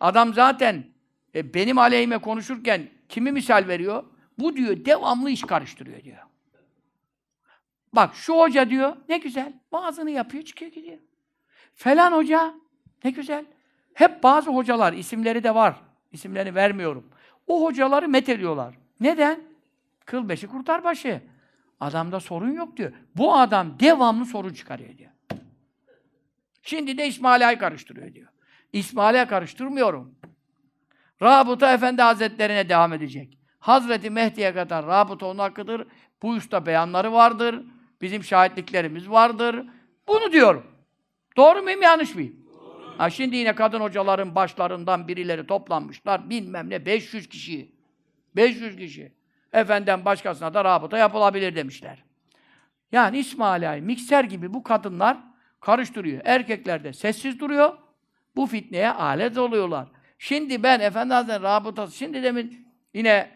Adam zaten e, benim aleyhime konuşurken kimi misal veriyor? Bu diyor devamlı iş karıştırıyor diyor. Bak şu hoca diyor ne güzel vaazını yapıyor çıkıyor gidiyor. Falan hoca ne güzel. Hep bazı hocalar isimleri de var. İsimlerini vermiyorum. O hocaları met ediyorlar. Neden? Kıl beşi kurtar başı. Adamda sorun yok diyor. Bu adam devamlı sorun çıkarıyor diyor. Şimdi de İsmaila'yı karıştırıyor diyor. İsmaila'ya karıştırmıyorum. Rabıta Efendi Hazretlerine devam edecek. Hazreti Mehdi'ye kadar rabıta onun hakkıdır. Bu usta beyanları vardır. Bizim şahitliklerimiz vardır. Bunu diyorum. Doğru muyum, yanlış mıyım? Ha şimdi yine kadın hocaların başlarından birileri toplanmışlar. Bilmem ne, 500 kişi. 500 kişi. Efenden başkasına da rabıta yapılabilir demişler. Yani İsmaila'yı mikser gibi bu kadınlar karıştırıyor. Erkekler de sessiz duruyor. Bu fitneye alet oluyorlar. Şimdi ben Efendi Hazretleri rabıtası, şimdi demin yine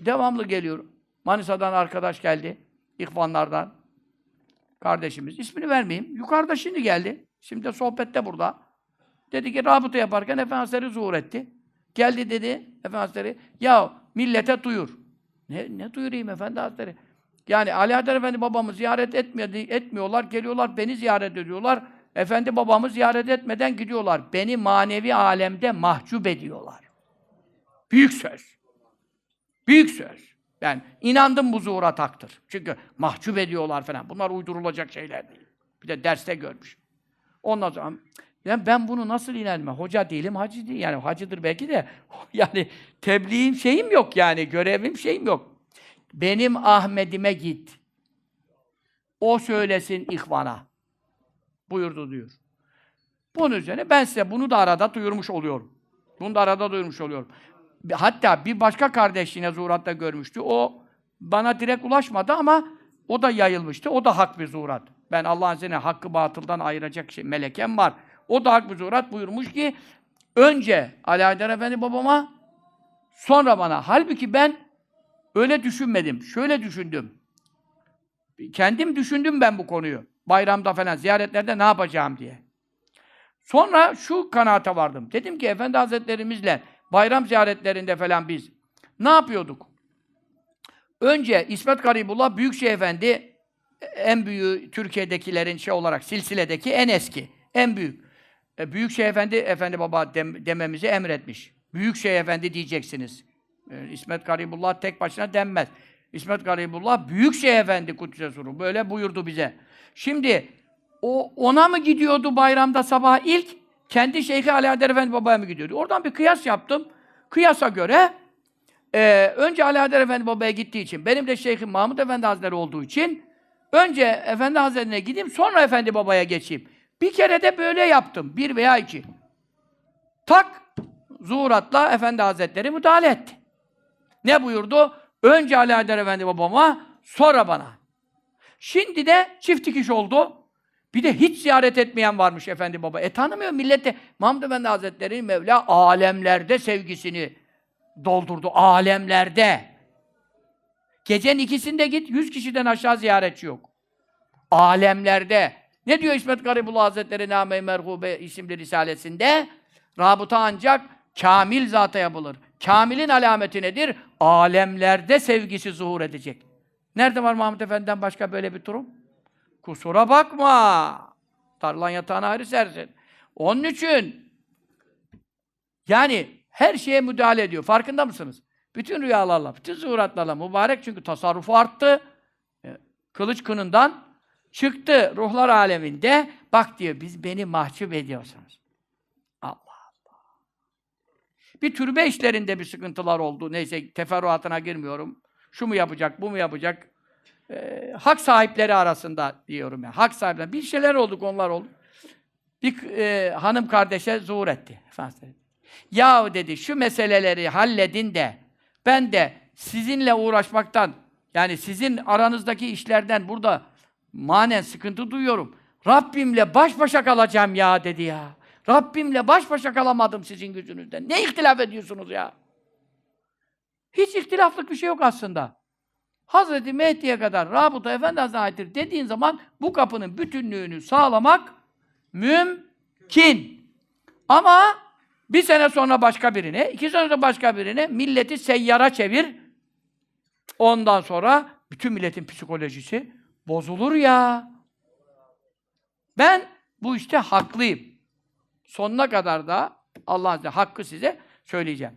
devamlı geliyor. Manisa'dan arkadaş geldi. İhvanlardan. Kardeşimiz. ismini vermeyeyim. Yukarıda şimdi geldi. Şimdi de sohbette burada. Dedi ki rabıta yaparken Efendi Hazretleri zuhur etti. Geldi dedi Efendi Hazretleri. Ya millete duyur. Ne, ne duyurayım Efendi Hazretleri? Yani Ali Haydar Efendi babamı ziyaret etmiyor, etmiyorlar. Geliyorlar beni ziyaret ediyorlar. Efendi babamı ziyaret etmeden gidiyorlar. Beni manevi alemde mahcup ediyorlar. Büyük söz. Büyük söz. Ben inandım bu zuhura taktır. Çünkü mahcup ediyorlar falan. Bunlar uydurulacak şeyler değil. Bir de derste görmüş. Ondan sonra yani ben bunu nasıl inanmam? Hoca değilim, hacı değil. Yani hacıdır belki de yani tebliğim şeyim yok yani, görevim şeyim yok. Benim Ahmet'ime git. O söylesin ihvana. Buyurdu diyor. Bunun üzerine ben size bunu da arada duyurmuş oluyorum. Bunu da arada duyurmuş oluyorum. Hatta bir başka kardeş yine zuhuratta görmüştü. O bana direkt ulaşmadı ama o da yayılmıştı. O da hak bir zuhurat. Ben Allah'ın izniyle hakkı batıldan ayıracak şey, melekem var. O da hak bir zuhurat buyurmuş ki önce Ali Haydar Efendi babama sonra bana. Halbuki ben öyle düşünmedim. Şöyle düşündüm. Kendim düşündüm ben bu konuyu. Bayramda falan, ziyaretlerde ne yapacağım diye. Sonra şu kanaate vardım. Dedim ki Efendi Hazretlerimizle bayram ziyaretlerinde falan biz ne yapıyorduk? Önce İsmet Garibullah Büyükşehir Efendi en büyüğü Türkiye'dekilerin şey olarak silsiledeki en eski, en büyük. E, Büyükşehir Efendi Efendi Baba dem, dememizi emretmiş. Büyükşehir Efendi diyeceksiniz. E, İsmet Garibullah tek başına denmez. İsmet Garibullah Büyükşehir Efendi Kudüs'e. Böyle buyurdu bize. Şimdi o ona mı gidiyordu bayramda sabah ilk? Kendi Şeyhi Ali Haydar Efendi babaya mı gidiyordu? Oradan bir kıyas yaptım. Kıyasa göre e, önce Ali Efendi babaya gittiği için, benim de Şeyhim Mahmud Efendi Hazretleri olduğu için önce Efendi Hazretleri'ne gideyim, sonra Efendi babaya geçeyim. Bir kere de böyle yaptım. Bir veya iki. Tak! Zuhuratla Efendi Hazretleri müdahale etti. Ne buyurdu? Önce Ali Efendi babama, sonra bana. Şimdi de çift dikiş oldu. Bir de hiç ziyaret etmeyen varmış Efendi Baba. E tanımıyor millete. Mahmud Efendi Hazretleri Mevla alemlerde sevgisini doldurdu. Alemlerde. Gecenin ikisinde git, yüz kişiden aşağı ziyaretçi yok. Alemlerde. Ne diyor İsmet Garibullah Hazretleri Name-i Merhube isimli risalesinde? Rabıta ancak kamil zata yapılır. Kamilin alameti nedir? Alemlerde sevgisi zuhur edecek. Nerede var Mahmud Efendi'den başka böyle bir durum? Kusura bakma. Tarlan yatağına ayrı sersin. Onun için yani her şeye müdahale ediyor. Farkında mısınız? Bütün rüyalarla, bütün zuhuratlarla mübarek çünkü tasarrufu arttı. E, Kılıç kınından çıktı ruhlar aleminde. Bak diyor biz beni mahcup ediyorsunuz. Allah Allah. Bir türbe işlerinde bir sıkıntılar oldu. Neyse teferruatına girmiyorum. Şu mu yapacak, bu mu yapacak? Ee, hak sahipleri arasında diyorum ya. Hak sahipleri. Bir şeyler oldu, konular oldu. Bir e, hanım kardeşe zuhur etti. Efendim. Yahu dedi şu meseleleri halledin de ben de sizinle uğraşmaktan yani sizin aranızdaki işlerden burada manen sıkıntı duyuyorum. Rabbimle baş başa kalacağım ya dedi ya. Rabbimle baş başa kalamadım sizin yüzünüzden. Ne ihtilaf ediyorsunuz ya? Hiç ihtilaflık bir şey yok aslında. Hazreti Mehdi'ye kadar Rabıta Efendi Hazretleri dediğin zaman bu kapının bütünlüğünü sağlamak mümkün. Ama Bir sene sonra başka birine, iki sene sonra başka birine milleti seyyara çevir. Ondan sonra bütün milletin psikolojisi bozulur ya. Ben bu işte haklıyım. Sonuna kadar da Allah'ın hakkı size söyleyeceğim.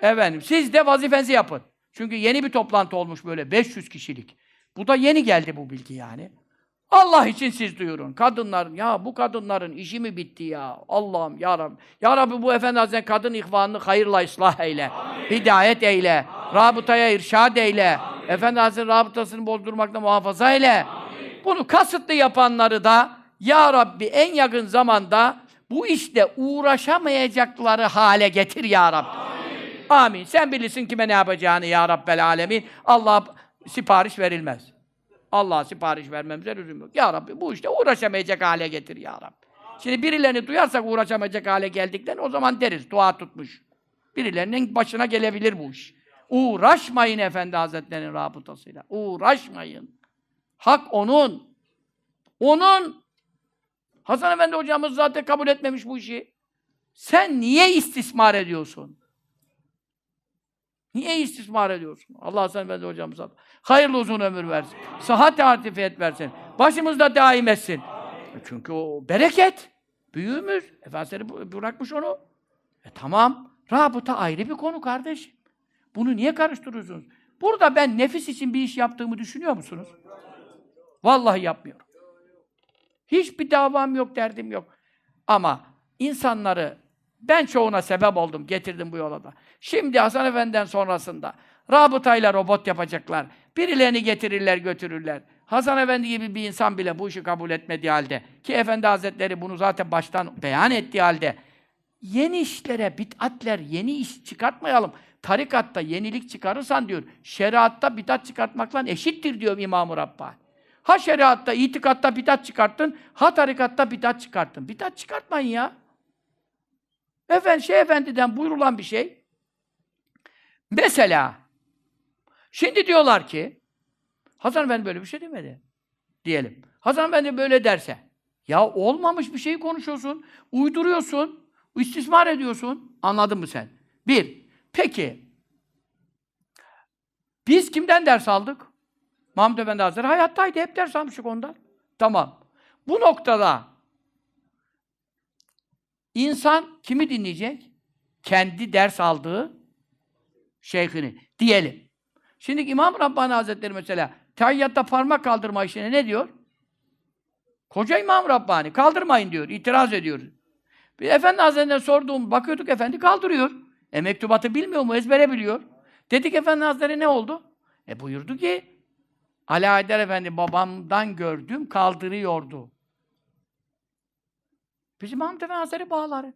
Efendim siz de vazifenizi yapın. Çünkü yeni bir toplantı olmuş böyle 500 kişilik. Bu da yeni geldi bu bilgi yani. Allah için siz duyurun. Kadınların, ya bu kadınların işi mi bitti ya? Allah'ım ya Rabbi. Ya Rabbi bu Efendi Hazretleri kadın ihvanını hayırla ıslah eyle. Hidayet eyle. Rabıtaya irşad eyle. Efendi Hazretleri rabıtasını bozdurmakta muhafaza eyle. Bunu kasıtlı yapanları da Ya Rabbi en yakın zamanda bu işte uğraşamayacakları hale getir Ya Rabbi. Amin. Sen bilirsin kime ne yapacağını ya Rabbel Alemin. Allah sipariş verilmez. Allah sipariş vermemize lüzum yok. Ya Rabbi bu işte uğraşamayacak hale getir ya Rabbi. Şimdi birilerini duyarsak uğraşamayacak hale geldikten o zaman deriz dua tutmuş. Birilerinin başına gelebilir bu iş. Uğraşmayın Efendi Hazretleri'nin rabıtasıyla. Uğraşmayın. Hak onun. Onun. Hasan Efendi hocamız zaten kabul etmemiş bu işi. Sen niye istismar ediyorsun? Niye istismar ediyorsun? Allah Hasan Efendi hocamıza hayırlı uzun ömür versin. Sıhhat atifiyet versin. Başımızda daim etsin. E Çünkü o bereket. Büyüğümüz. Efendimiz bırakmış onu. E tamam. Rabıta ayrı bir konu kardeşim. Bunu niye karıştırıyorsunuz? Burada ben nefis için bir iş yaptığımı düşünüyor musunuz? Vallahi yapmıyorum. Hiçbir davam yok, derdim yok. Ama insanları ben çoğuna sebep oldum, getirdim bu yola da. Şimdi Hasan Efendi'den sonrasında rabıtayla robot yapacaklar. Birilerini getirirler, götürürler. Hasan Efendi gibi bir insan bile bu işi kabul etmediği halde ki Efendi Hazretleri bunu zaten baştan beyan ettiği halde yeni işlere, bid'atler, yeni iş çıkartmayalım. Tarikatta yenilik çıkarırsan diyor, şeriatta bid'at çıkartmakla eşittir diyor İmam-ı Rabbani. Ha şeriatta, itikatta bid'at çıkarttın, ha tarikatta bid'at çıkarttın. Bid'at çıkartmayın ya. Efendim, şey efendiden buyurulan bir şey. Mesela, şimdi diyorlar ki, Hasan Efendi böyle bir şey demedi. Diyelim. Hasan Efendi böyle derse, ya olmamış bir şeyi konuşuyorsun, uyduruyorsun, istismar ediyorsun. Anladın mı sen? Bir, peki, biz kimden ders aldık? Mahmud Efendi Hazretleri hayattaydı, hep ders almıştık ondan. Tamam. Bu noktada insan kimi dinleyecek? Kendi ders aldığı şeyhini. Diyelim. Şimdi İmam Rabbani Hazretleri mesela tayyatta parmak kaldırma işine ne diyor? Koca İmam Rabbani kaldırmayın diyor, itiraz ediyor. Bir Efendi Hazretleri'ne sorduğum, bakıyorduk Efendi kaldırıyor. E mektubatı bilmiyor mu? Ezbere biliyor. Dedik Efendi Hazretleri ne oldu? E buyurdu ki Ali Efendi babamdan gördüm kaldırıyordu. Bizim Hamd Efendi Hazretleri bağları.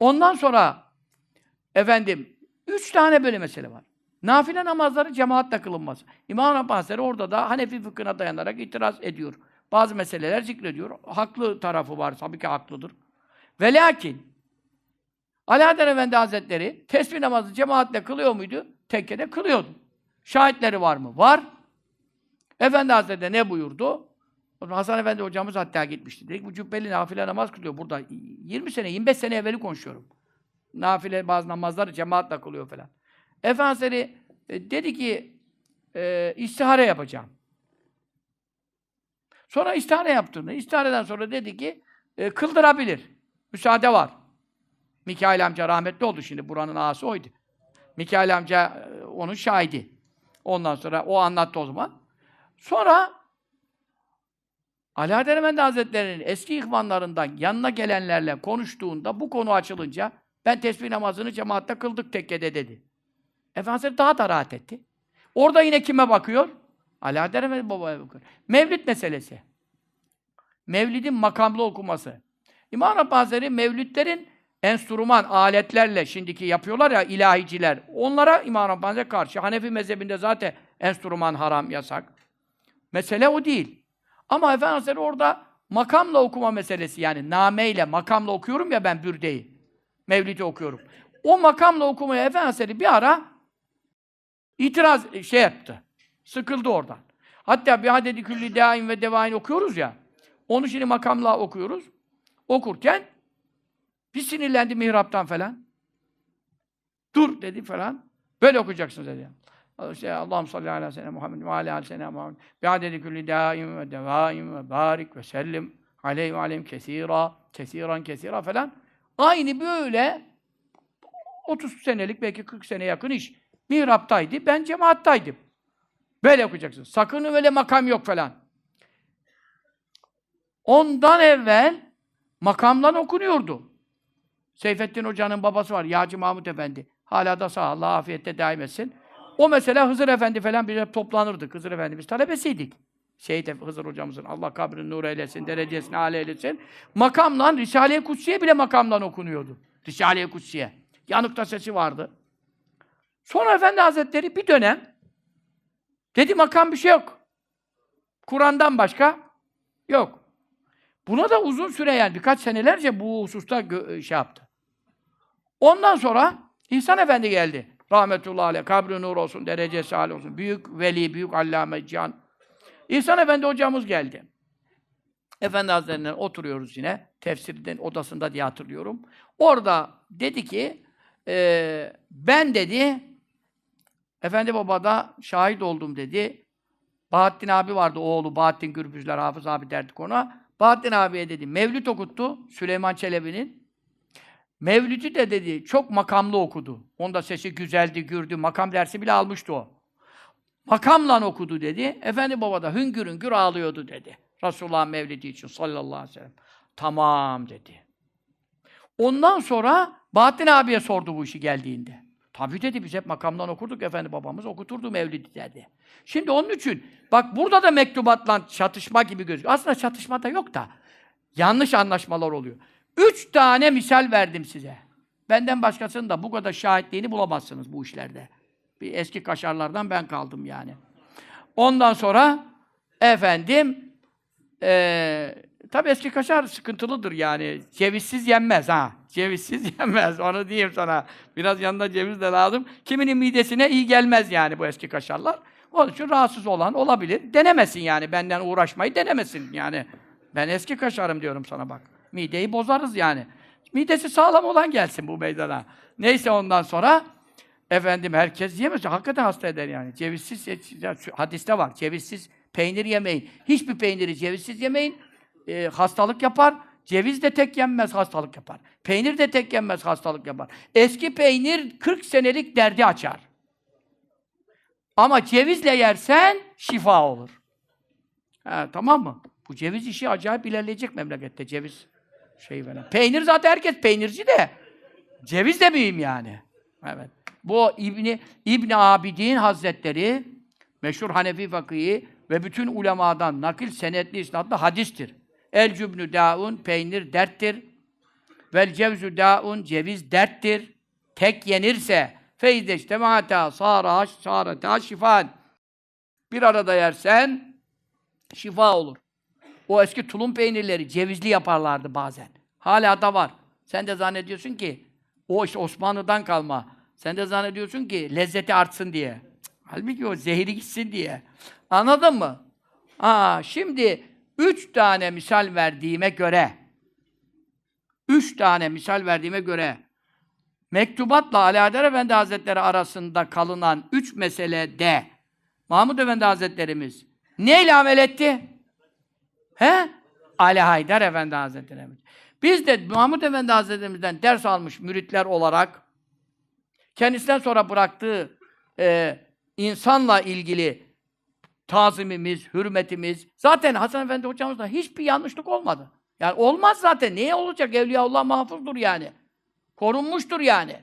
Ondan sonra efendim üç tane böyle mesele var. Nafile namazları cemaatle kılınması. İmam Rabbani orada da Hanefi fıkhına dayanarak itiraz ediyor. Bazı meseleler zikrediyor. Haklı tarafı var. Tabii ki haklıdır. Ve lakin Haydar Efendi Hazretleri tesbih namazı cemaatle kılıyor muydu? Tekkede kılıyordu. Şahitleri var mı? Var. Efendi Hazretleri ne buyurdu? Hasan Efendi hocamız hatta gitmişti. Dedik bu cübbeli nafile namaz kılıyor burada. 20 sene, 25 sene evveli konuşuyorum. Nafile bazı namazları cemaatle kılıyor falan. Efendi Hazretleri e, dedi ki e, istihare yapacağım. Sonra istihare yaptığında, istihareden sonra dedi ki e, kıldırabilir. Müsaade var. Mikail amca rahmetli oldu şimdi. Buranın ağası oydu. Mikail amca e, onun şahidi. Ondan sonra o anlattı o zaman. Sonra Haydar Efendi Hazretleri'nin eski ihvanlarından yanına gelenlerle konuştuğunda bu konu açılınca ben tesbih namazını cemaatle kıldık tekkede dedi. Efendimiz daha da rahat etti. Orada yine kime bakıyor? Haydar Efendi babaya bakıyor. Mevlid meselesi. Mevlidin makamlı okuması. İmam Rabbani Hazretleri mevlütlerin enstrüman, aletlerle şimdiki yapıyorlar ya ilahiciler. Onlara İmam Rabbani karşı. Hanefi mezhebinde zaten enstrüman haram, yasak. Mesele o değil. Ama Efendimiz Hazretleri orada makamla okuma meselesi yani nameyle, makamla okuyorum ya ben bürdeyi. Mevlid'i okuyorum. O makamla okumaya Efendimiz Hazretleri bir ara itiraz şey yaptı. Sıkıldı oradan. Hatta bir hadedi külli daim ve devain okuyoruz ya. Onu şimdi makamla okuyoruz. Okurken bir sinirlendi mihraptan falan. Dur dedi falan. Böyle okuyacaksın dedi. İşte Allah'ım salli ala sene Muhammed ve ala sene Muhammed. Bi adedi külli daim ve devaim ve barik ve sellim aleyhi ve aleyhim kesira, kesiran kesira falan. Aynı böyle 30 senelik belki 40 sene yakın iş. Mihraptaydı. Ben cemaattaydım. Böyle okuyacaksın. Sakın öyle makam yok falan. Ondan evvel makamdan okunuyordu. Seyfettin Hoca'nın babası var, Yağcı Mahmut Efendi. Hala da sağ, Allah afiyette daim etsin. O mesela Hızır Efendi falan bir hep toplanırdık. Hızır Efendi biz talebesiydik. Şehit Hızır hocamızın Allah kabrini nur eylesin, derecesini âli eylesin. Makamdan, Risale-i Kutsiye bile makamdan okunuyordu. Risale-i Kutsiye. Yanıkta sesi vardı. Sonra Efendi Hazretleri bir dönem dedi makam bir şey yok. Kur'an'dan başka yok. Buna da uzun süre yani birkaç senelerce bu hususta şey yaptı. Ondan sonra İhsan Efendi geldi. Rahmetullahi aleyh, kabri nur olsun, derecesi âli olsun. Büyük veli, büyük allame, can. İhsan Efendi hocamız geldi. Efendi Hazretleri'nden oturuyoruz yine. Tefsirden odasında diye hatırlıyorum. Orada dedi ki, eee, ben dedi, Efendi Baba'da şahit oldum dedi. Bahattin abi vardı oğlu, Bahattin Gürbüzler, Hafız abi derdik ona. Bahattin abiye dedi, Mevlüt okuttu Süleyman Çelebi'nin. Mevlüt'ü de dedi, çok makamlı okudu. Onda sesi güzeldi, gürdü, makam dersi bile almıştı o. Makamla okudu dedi. Efendi Baba da hüngür hüngür ağlıyordu dedi. Resulullah Mevlidi için sallallahu aleyhi ve sellem. Tamam dedi. Ondan sonra Bahattin abiye sordu bu işi geldiğinde. Tabii dedi biz hep makamdan okurduk efendi babamız okuturdu Mevlid'i dedi. Şimdi onun için bak burada da mektubatla çatışma gibi gözüküyor. Aslında çatışma da yok da yanlış anlaşmalar oluyor. Üç tane misal verdim size. Benden başkasının da bu kadar şahitliğini bulamazsınız bu işlerde. Bir eski kaşarlardan ben kaldım yani. Ondan sonra efendim eee tabi eski kaşar sıkıntılıdır yani. Cevizsiz yenmez ha. Cevizsiz yenmez. Onu diyeyim sana. Biraz yanında ceviz de lazım. Kiminin midesine iyi gelmez yani bu eski kaşarlar. Onun için rahatsız olan olabilir. Denemesin yani. Benden uğraşmayı denemesin yani. Ben eski kaşarım diyorum sana bak. Mideyi bozarız yani. Midesi sağlam olan gelsin bu meydana. Neyse ondan sonra efendim herkes yiyemez. Hakikaten hasta eder yani. Cevizsiz hadiste var. Cevizsiz peynir yemeyin. Hiçbir peyniri cevizsiz yemeyin. Ee, hastalık yapar. Ceviz de tek yenmez, hastalık yapar. Peynir de tek yenmez, hastalık yapar. Eski peynir 40 senelik derdi açar. Ama cevizle yersen şifa olur. Ha, tamam mı? Bu ceviz işi acayip ilerleyecek memlekette ceviz şey falan. Peynir zaten herkes peynirci de. Ceviz de mühim yani. Evet. Bu İbni İbn Abidin Hazretleri meşhur Hanefi fakîhi ve bütün ulemadan nakil senetli isnatlı hadistir. El cübnü daun peynir derttir. Vel cevzu daun ceviz derttir. Tek yenirse feyde istemata sara sarata şifan. Bir arada yersen şifa olur. O eski tulum peynirleri cevizli yaparlardı bazen. Hala da var. Sen de zannediyorsun ki o işte Osmanlı'dan kalma. Sen de zannediyorsun ki lezzeti artsın diye. Cık, Halbuki o zehri gitsin diye. Anladın mı? Aa, şimdi üç tane misal verdiğime göre üç tane misal verdiğime göre mektubatla Adar Efendi Hazretleri arasında kalınan üç meselede Mahmud Efendi Hazretlerimiz neyle amel etti? He? Ali Haydar Efendi Hazretlerimiz. Biz de Mahmud Efendi Hazretlerimizden ders almış müritler olarak kendisinden sonra bıraktığı e, insanla ilgili tazimimiz, hürmetimiz zaten Hasan Efendi hocamızda hiçbir yanlışlık olmadı. Yani olmaz zaten. Niye olacak? Evliyaullah mahfuzdur yani. Korunmuştur yani.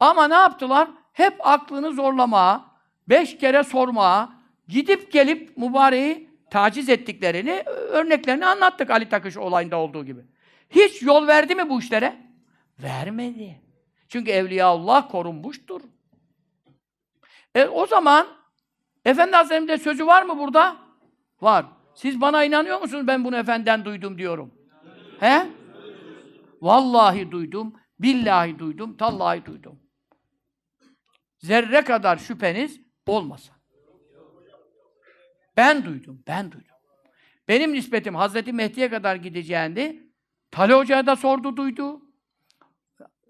Ama ne yaptılar? Hep aklını zorlamaya, beş kere sormaya, gidip gelip mübareği taciz ettiklerini, örneklerini anlattık Ali Takış olayında olduğu gibi. Hiç yol verdi mi bu işlere? Vermedi. Çünkü Evliyaullah korunmuştur. E, o zaman Efendi Hazretleri'nin sözü var mı burada? Var. Siz bana inanıyor musunuz ben bunu efendiden duydum diyorum? He? Vallahi duydum, billahi duydum, tallahi duydum. Zerre kadar şüpheniz olmasa. Ben duydum, ben duydum. Benim nispetim Hazreti Mehdi'ye kadar gideceğindi. Tali Hoca'ya da sordu, duydu.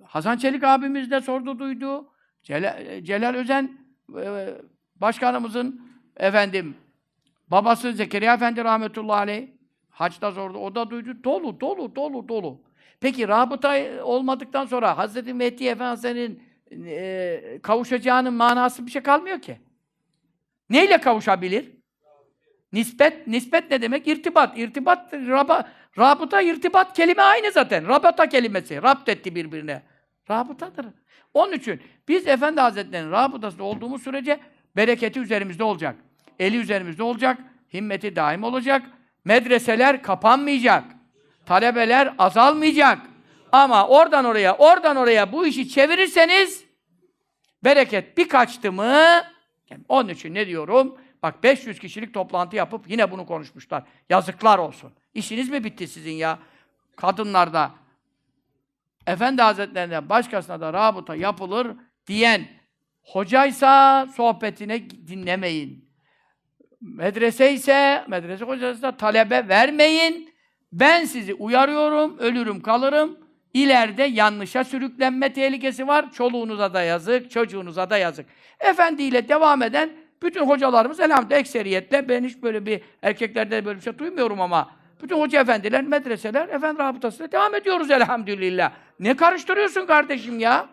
Hasan Çelik abimiz de sordu duydu. Celal, Celal Özen e, başkanımızın efendim babası Zekeriya Efendi rahmetullahi aleyh haçta sordu. O da duydu. Dolu, dolu, dolu, dolu. Peki rabıta olmadıktan sonra Hazreti Mehdi Efendimiz'in e, kavuşacağının manası bir şey kalmıyor ki. Neyle kavuşabilir? Nispet, nispet ne demek? İrtibat. İrtibat, raba, rabıta, irtibat kelime aynı zaten. Rabata kelimesi. Rapt etti birbirine. Rabıtadır. Onun için biz Efendi Hazretleri'nin rabıtasında olduğumuz sürece bereketi üzerimizde olacak. Eli üzerimizde olacak. Himmeti daim olacak. Medreseler kapanmayacak. Talebeler azalmayacak. Ama oradan oraya, oradan oraya bu işi çevirirseniz bereket bir kaçtı mı onun için ne diyorum? Bak 500 kişilik toplantı yapıp yine bunu konuşmuşlar. Yazıklar olsun. İşiniz mi bitti sizin ya? Kadınlarda Efendi Hazretlerine başkasına da rabıta yapılır diyen hocaysa sohbetine dinlemeyin. Medrese ise medrese hocası da talebe vermeyin. Ben sizi uyarıyorum, ölürüm kalırım. İleride yanlışa sürüklenme tehlikesi var. Çoluğunuza da yazık, çocuğunuza da yazık. Efendiyle devam eden bütün hocalarımız elhamdülillah ekseriyetle ben hiç böyle bir erkeklerde böyle bir şey duymuyorum ama bütün hoca efendiler, medreseler, efendi rabıtasıyla devam ediyoruz elhamdülillah. Ne karıştırıyorsun kardeşim ya?